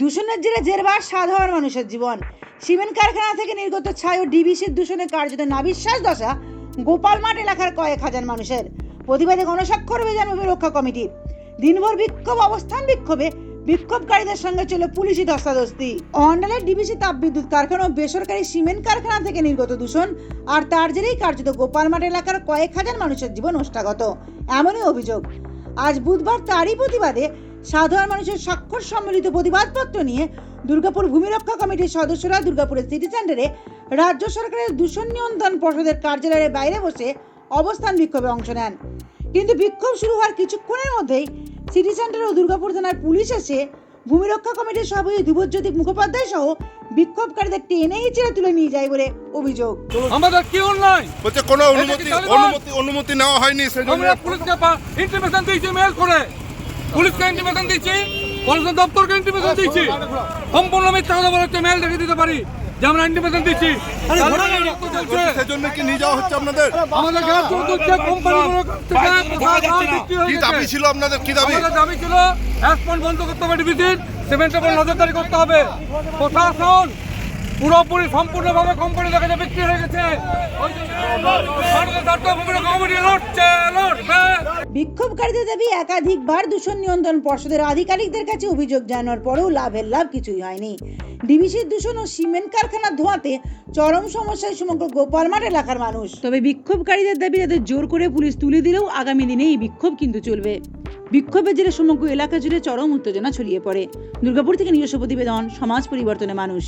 দূষণের জেরে জেরবার সাধারণ মানুষের জীবন। সিমেন্ট কারখানা থেকে নির্গত ছাই ও ডিবিসির দূষণে কার্যত নাবিশ্বাস দশা গোপালমাঠ এলাকার কয়েক হাজার মানুষের। প্রতিবাদে গণস্বাক্ষর অভিযান রক্ষা কমিটির। দিনভর বিক্ষোভ, অবস্থান বিক্ষোভে বিক্ষোভকারীদের সঙ্গে ছিল পুলিশি ধস্তাধস্তি। অন্ডালের ডিবিসি তাপবিদ্যুৎ কারখানা ও বেসরকারি সিমেন্ট কারখানা থেকে নির্গত দূষণ আর তার জেরেই কার্যত গোপালমাঠ এলাকার কয়েক হাজার মানুষের জীবন নষ্টাগত এমনই অভিযোগ। আজ বুধবার তারই প্রতিবাদে সাধারণ মানুষের স্বাক্ষর সম্মিলিত প্রতিবাদপত্র নিয়ে দুর্গাপুর ভূমিরক্ষা কমিটির সদস্যরা দুর্গাপুরের সিটি সেন্টারে রাজ্য সরকারের দূষণ নিয়ন্ত্রণ পর্ষদের কার্যালয়ের বাইরে বসে অবস্থান বিক্ষোভে অংশ নেন। কিন্তু বিক্ষোভ শুরু হওয়ার কিছুক্ষণের মধ্যেই সিটি সেন্টার ও দুর্গাপুর থানার পুলিশ এসে ভূমিরক্ষা কমিটির সভাপতি ধ্রুবজ্যোতি মুখোপাধ্যায় সহ বিক্ষোভকারীদের টেনে হিচড়ে তুলে নিয়ে যায় বলে অভিযোগ। আমাদের কি অন্যায়? বলছে কোনো অনুমতি অনুমতি অনুমতি নেওয়া হয়নি সেই জন্য পুলিশকে দিয়েছি মেল করে। পুলিশকে ইন্টিমেশন দিয়েছি? পলিউশন দপ্তরকে ইন্টিমেশন দিয়েছি? সম্পূর্ণ মিথ্যা কথা বলে মেল দেখে দিতে পারি যে আমরা ইন্টিমেশন দিচ্ছি রক্ত সেই জন্য কি নিয়ে যাওয়া হচ্ছে আপনাদের? আমাদের গ্যাস থেকে হয়ে কি দাবি ছিল আপনাদের? কি দাবি? আমাদের দাবি ছিল অ্যাসপন বন্ধ করতে হবে ডিবিসির সিমেন্টের উপর নজরদারি করতে হবে। প্রশাসন পুরোপুরি সম্পূর্ণভাবে কোম্পানি কাছে বিক্রি হয়ে গেছে। ওই জন্য লড়ছে। বিক্ষোভকারীদের দাবি একাধিকবার দূষণ নিয়ন্ত্রণ পর্ষদের আধিকারিকদের কাছে অভিযোগ জানানোর পরেও লাভের লাভ কিছুই হয়নি। ডিবিসির দূষণ ও সিমেন্ট কারখানার ধোঁয়াতে চরম সমস্যায় সমগ্র গোপালমাঠ এলাকার মানুষ। তবে বিক্ষোভকারীদের দাবি তাদের জোর করে পুলিশ তুলে দিলেও আগামী দিনে এই বিক্ষোভ কিন্তু চলবে। বিক্ষোভের জেরে সমগ্র এলাকা জুড়ে চরম উত্তেজনা ছড়িয়ে পড়ে। দুর্গাপুর থেকে নিজস্ব প্রতিবেদন সমাজ পরিবর্তনে মানুষ।